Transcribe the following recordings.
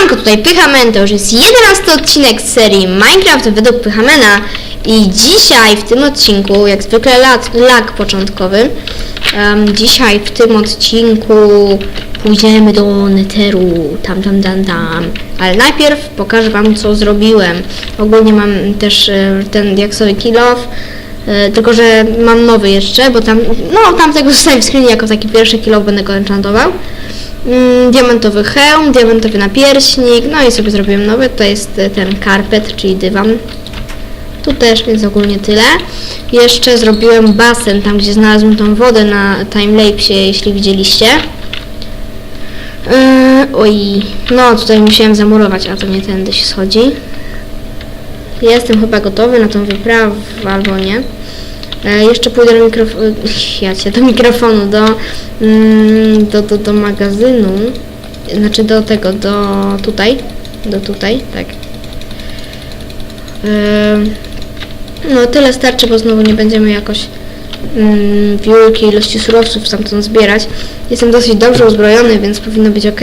Siemanko, tutaj Pychamen, to już jest 11 odcinek z serii Minecraft według Pychamena i dzisiaj w tym odcinku, jak zwykle lag, lag początkowy, em, dzisiaj w tym odcinku pójdziemy do Netheru, tam, tam, tam, tam, ale najpierw pokażę Wam co zrobiłem. Ogólnie mam też e, ten diaksowy kill off, e, tylko że mam nowy jeszcze, bo tam, no tamtego zostawię w screenie jako taki pierwszy kill off, będę go enchantował. Mm, diamentowy hełm, diamentowy napierśnik, no i sobie zrobiłem nowy, to jest e, ten karpet, czyli dywan. Tu też, więc ogólnie tyle. Jeszcze zrobiłem basen, tam gdzie znalazłem tą wodę na timelapse, jeśli widzieliście. Yy, oj, no tutaj musiałem zamurować, a to nie tędy się schodzi. Jestem chyba gotowy na tą wyprawę, albo nie. E, jeszcze pójdę do mikrofonu, ja do mikrofonu, do, mm, do, do, do magazynu, znaczy do tego, do tutaj, do tutaj, tak. E, no tyle starczy, bo znowu nie będziemy jakoś mm, wielkiej ilości surowców stamtąd zbierać. Jestem dosyć dobrze uzbrojony, więc powinno być ok.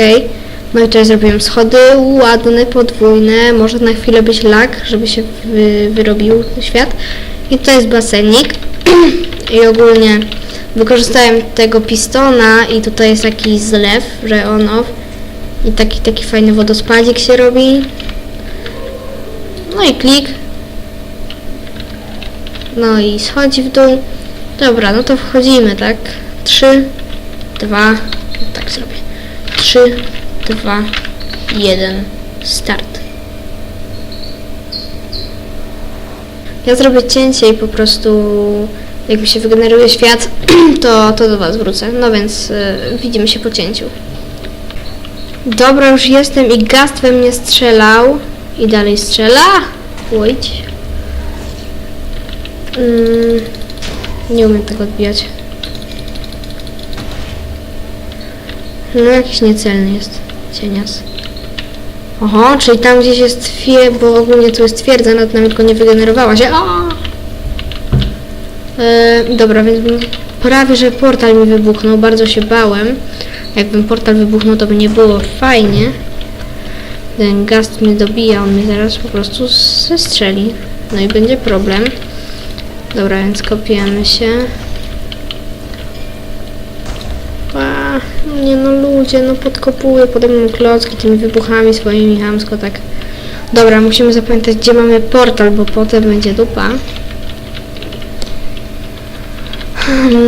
No i tutaj zrobiłem schody ładne, podwójne, może na chwilę być lag, żeby się wy, wyrobił świat. I to jest basenik. I ogólnie wykorzystałem tego pistona i tutaj jest taki zlew, że on off. I taki, taki fajny wodospadzik się robi. No i klik. No i schodzi w dół. Dobra, no to wchodzimy, tak? 3, 2, tak zrobię. 3, 2, 1, start. Ja zrobię cięcie i po prostu jak mi się wygeneruje świat, to, to do Was wrócę. No więc y, widzimy się po cięciu. Dobra, już jestem i gast we mnie strzelał. I dalej strzela. Pójdź. Mm, nie umiem tego odbijać. No jakiś niecelny jest cienias. Oho, czyli tam gdzieś jest twie, bo ogólnie tu jest twierdza, nad nami tylko nie wygenerowała się. O! E, dobra, więc prawie, że portal mi wybuchnął, bardzo się bałem. Jakbym portal wybuchnął, to by nie było fajnie. Ten gast mnie dobija, on mnie zaraz po prostu zestrzeli. No i będzie problem. Dobra, więc kopiemy się. No ludzie, no podkopuję pode mną klocki tymi wybuchami swoimi chamsko, tak. Dobra, musimy zapamiętać, gdzie mamy portal, bo potem będzie dupa.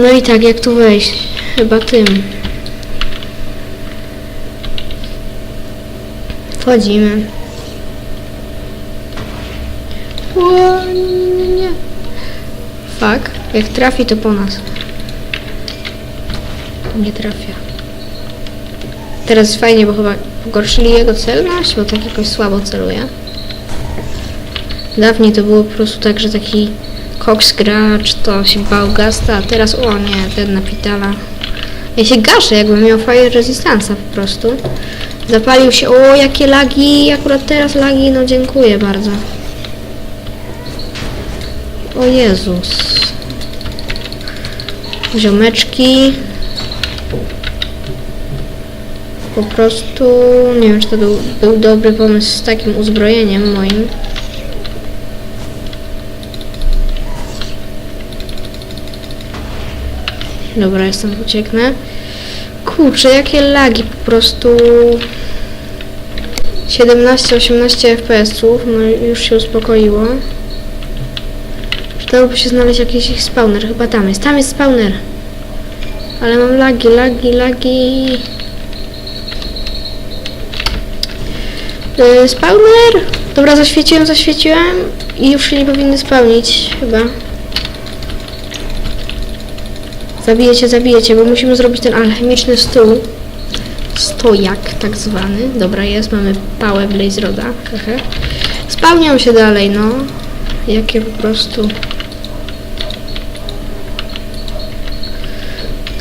No i tak, jak tu wejść? Chyba tym. Wchodzimy. O, nie, nie, nie, nie. Fuck, jak trafi to po nas. Nie trafia. Teraz fajnie, bo chyba pogorszyli jego celność, bo tak jakoś słabo celuje. Dawniej to było po prostu tak, że taki koks gracz to się bał gasta, a teraz o nie, ten napitala. Ja się gaszę, jakbym miał fire resistance'a po prostu. Zapalił się, o jakie lagi, akurat teraz lagi, no dziękuję bardzo. O Jezus. Ziomeczki. Po prostu nie wiem, czy to był, był dobry pomysł z takim uzbrojeniem moim. Dobra, jestem ucieknę. Kurczę, jakie lagi po prostu. 17-18 FPS-ów, no już się uspokoiło. Przydałoby się znaleźć jakiś ich spawner, chyba tam jest. Tam jest spawner. Ale mam lagi, lagi, lagi. Yy, spawner! Dobra, zaświeciłem, zaświeciłem i już się nie powinny spełnić, chyba. Zabijecie, zabijecie, bo musimy zrobić ten alchemiczny stół. Stojak tak zwany. Dobra, jest, mamy pałę Blaze Roda. Spełnią się dalej, no. Jakie po prostu...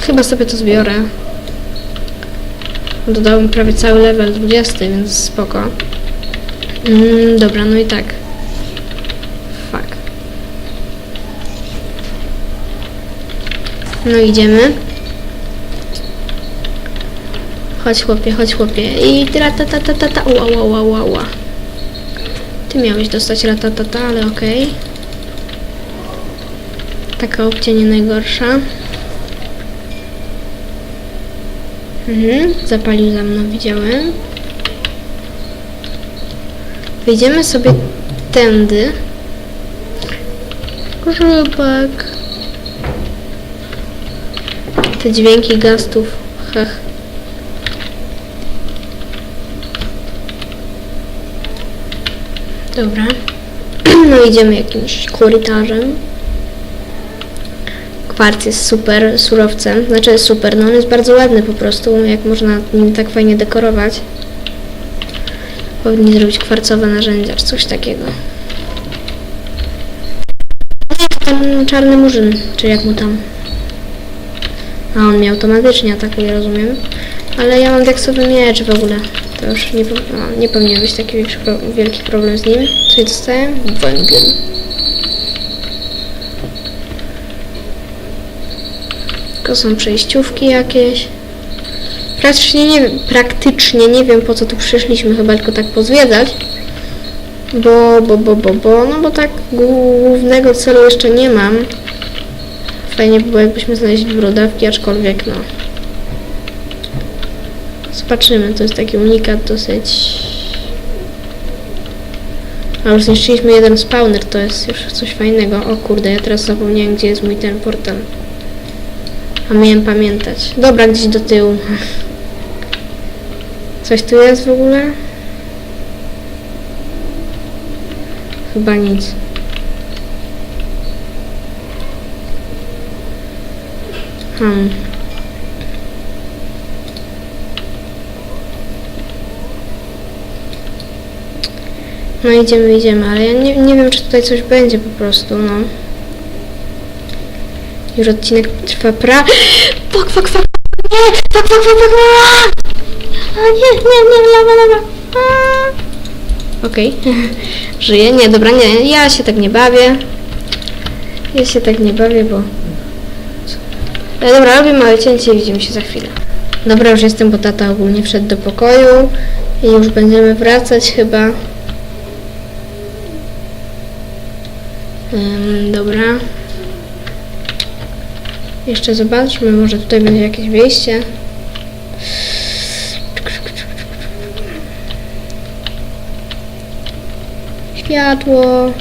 Chyba sobie to zbiorę. Dodałem prawie cały level 20, więc spoko. Mm, dobra, no i tak. Fuck. No idziemy. Chodź chłopie, chodź chłopie. I ratatatatata. Ła, ła, ła, ła, ła. Ty miałeś dostać ratatata, ale okej. Taka opcja nie najgorsza. Mhm, zapalił za mną, widziałem. Wyjdziemy sobie tędy. Grzybek. Te dźwięki gastów. Hech. Dobra. No idziemy jakimś korytarzem. Kwarc jest super surowcem. Znaczy super, no on jest bardzo ładny po prostu, jak można nim tak fajnie dekorować. Powinni zrobić kwarcowe narzędzia, czy coś takiego. Ten czarny murzyn, czy jak mu tam. A on mnie automatycznie atakuje, rozumiem. Ale ja mam deksowy miecz w ogóle. To już nie, no, nie powinien być taki wielki, pro, wielki problem z nim. Co ja dostałem? Węgiel. Tylko są przejściówki jakieś. Praktycznie nie, wiem- praktycznie nie wiem po co tu przyszliśmy, chyba tylko tak pozwiedzać. Bo, bo, bo, bo, bo, no bo tak głównego celu jeszcze nie mam. Fajnie by było jakbyśmy znaleźli brodawki, aczkolwiek no. Zobaczymy, to jest taki unikat dosyć. A już zniszczyliśmy jeden spawner, to jest już coś fajnego. O kurde, ja teraz zapomniałem gdzie jest mój ten portal. A miałem pamiętać. Dobra, gdzieś do tyłu. Coś tu jest w ogóle? Chyba nic. Hmm. No idziemy, idziemy, ale ja nie, nie wiem, czy tutaj coś będzie po prostu, no. Już odcinek trwa pra... Fak, fak, fak, nie! Fak, fak, fak, fak, a! Nie, nie, nie, lawa, lawa. Okej. Żyję? Nie, dobra, nie, ja się tak nie bawię. Ja się tak nie bawię, bo... E, dobra, robię małe cięcie i widzimy się za chwilę. Dobra, już jestem, bo tata ogólnie wszedł do pokoju i już będziemy wracać chyba. Ym, dobra. Jeszcze zobaczmy, może tutaj będzie jakieś wyjście. Światło.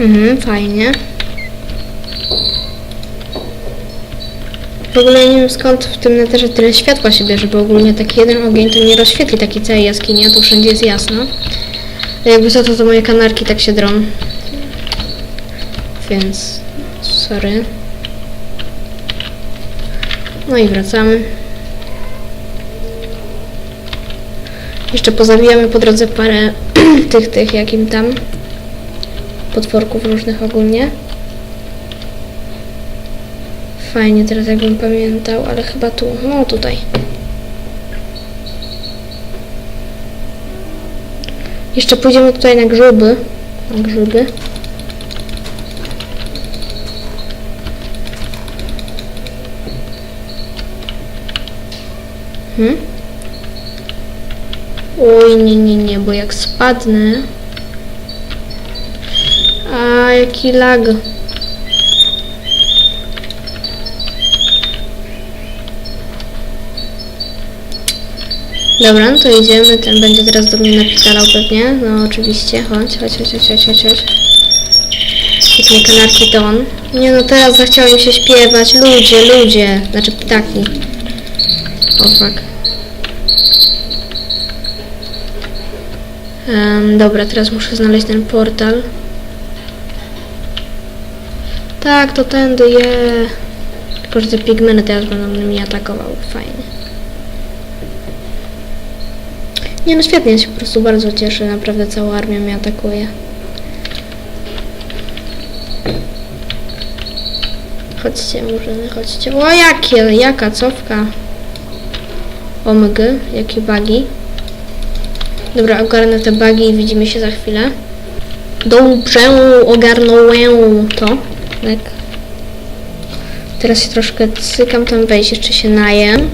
Mhm, fajnie. W ogóle nie wiem skąd w tym neterze tyle światła się bierze, bo ogólnie taki jeden ogień to nie rozświetli takiej całej jaskini, a tu wszędzie jest jasno. Jakby co, to, to moje kanarki tak się drą. Więc, sorry. No i wracamy. Jeszcze pozabijamy po drodze parę tych, tych, jakim tam potworków różnych ogólnie. Fajnie teraz jakbym pamiętał, ale chyba tu, no tutaj. Jeszcze pójdziemy tutaj na grzyby. Na grzyby. Hmm? Oj, nie, nie, nie, bo jak spadnę... A, jaki lag. Dobra, no to idziemy. Ten będzie teraz do mnie napitalał pewnie. No oczywiście, chodź, chodź, chodź, chodź, chodź, chodź. Świetnie, kanarki to on. Nie no, teraz zachciało mi się śpiewać. Ludzie, ludzie. Znaczy ptaki. O fuck. Em, dobra, teraz muszę znaleźć ten portal. Tak, to tędy je. Tylko, że te pigmeny teraz będą mnie atakowały. Fajnie. Nie no, świetnie, ja się po prostu bardzo cieszę. Naprawdę cała armia mnie atakuje. Chodźcie, murzyny, chodźcie. O, jakie, jaka cofka. OMG, jakie bugi. Dobra, ogarnę te bugi i widzimy się za chwilę. Dobrze, ogarnąłem to. Tak. Teraz się troszkę cykam tam wejść, jeszcze się najem.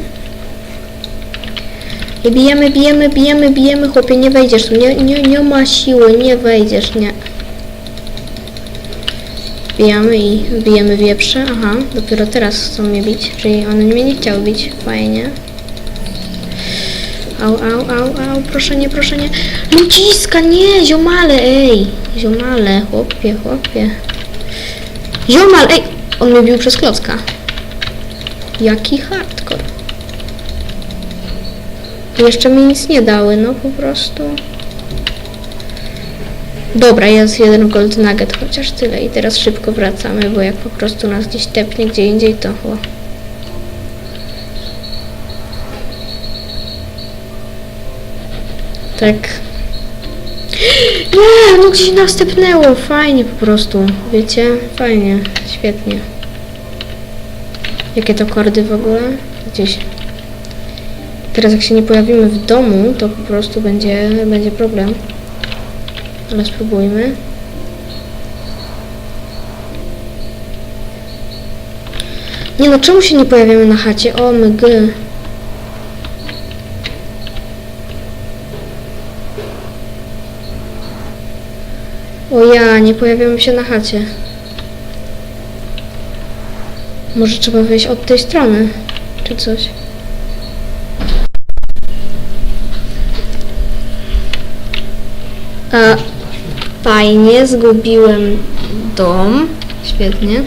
I bijemy, bijemy, bijemy, bijemy, chłopie, nie wejdziesz tu, nie, nie, nie ma siły, nie wejdziesz, nie. Bijamy i bijemy wieprze, aha, dopiero teraz chcą mnie bić, czyli one mnie nie chciały bić, fajnie. Au, au, au, au, proszę nie, proszę nie. Ludziska, nie, ziomale, ej. Ziomale, chłopie, chłopie. Ziomal, ej. On mnie bił przez klocka. Jaki hardcore. Jeszcze mi nic nie dały, no po prostu. Dobra, jest jeden gold nugget, chociaż tyle. I teraz szybko wracamy, bo jak po prostu nas gdzieś tepnie gdzie indziej, to o. Tak. Nie, no gdzieś następnęło. Fajnie po prostu. Wiecie? Fajnie. Świetnie. Jakie to kordy w ogóle? Gdzieś. Teraz jak się nie pojawimy w domu, to po prostu będzie, będzie problem. Ale spróbujmy. Nie no, czemu się nie pojawiamy na chacie? O my g. O ja, nie się na chacie. Może trzeba wyjść od tej strony, czy coś. A, fajnie, zgubiłem dom. Świetnie.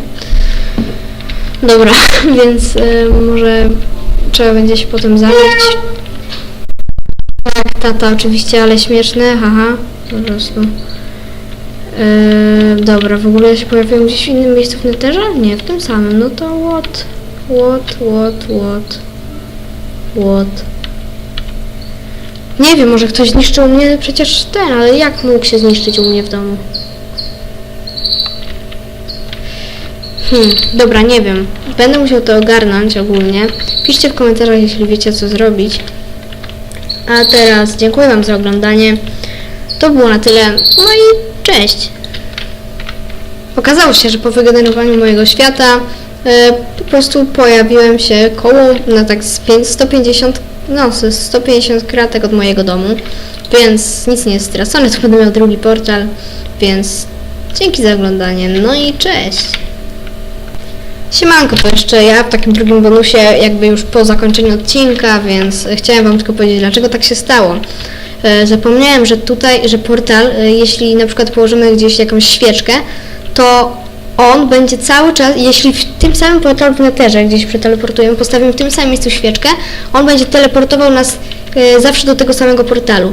Dobra, więc y, może trzeba będzie się potem zająć. Tak, tata oczywiście, ale śmieszne, haha, po prostu. Eee, dobra, w ogóle się pojawiłem gdzieś w innym miejscu w neterze? Nie, w tym samym. No to what? What, what, what? What? Nie wiem, może ktoś zniszczył mnie przecież ten, ale jak mógł się zniszczyć u mnie w domu? Hmm, dobra, nie wiem. Będę musiał to ogarnąć ogólnie. Piszcie w komentarzach, jeśli wiecie co zrobić. A teraz dziękuję Wam za oglądanie. To było na tyle. No i cześć. Okazało się, że po wygenerowaniu mojego świata e, po prostu pojawiłem się koło na tak z pięć- 150, no ze 150 kratek od mojego domu, więc nic nie jest stracone, to będę miał drugi portal, więc dzięki za oglądanie, no i cześć. Siemanko, to jeszcze ja w takim drugim bonusie, jakby już po zakończeniu odcinka, więc chciałem Wam tylko powiedzieć, dlaczego tak się stało. E, Zapomniałem, że tutaj, że portal, e, jeśli na przykład położymy gdzieś jakąś świeczkę, to on będzie cały czas, jeśli w tym samym portalu w neterze gdzieś przeteleportujemy, postawimy w tym samym miejscu świeczkę, on będzie teleportował nas e, zawsze do tego samego portalu.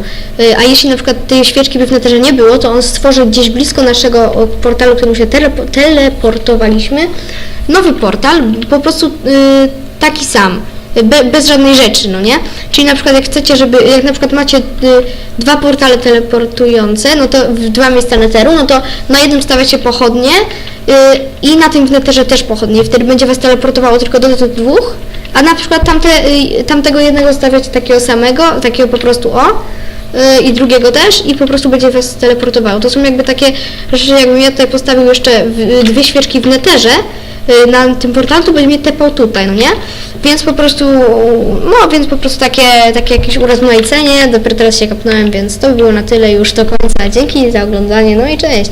A jeśli na przykład tej świeczki by w neterze nie było, to on stworzy gdzieś blisko naszego portalu, którym się telepo, teleportowaliśmy, nowy portal, po prostu taki sam. Be, bez żadnej rzeczy, no nie? Czyli na przykład jak chcecie, żeby, jak na przykład macie y, dwa portale teleportujące, no to w dwa miejsca neteru, no to na jednym stawiacie pochodnie y, i na tym w neterze też pochodnie. Wtedy będzie was teleportowało tylko do tych dwóch, a na przykład tamte, y, tamtego jednego stawiacie takiego samego, takiego po prostu o, y, i drugiego też i po prostu będzie was teleportowało. To są jakby takie rzeczy, jakbym ja tutaj postawił jeszcze w, dwie świeczki w neterze, y, na tym portalu, to będzie mnie tepał tutaj, no nie? Więc po prostu, no więc po prostu takie, takie jakieś urozmaicenie, dopiero teraz się kapnąłem, więc to by było na tyle już do końca. Dzięki za oglądanie, no i cześć!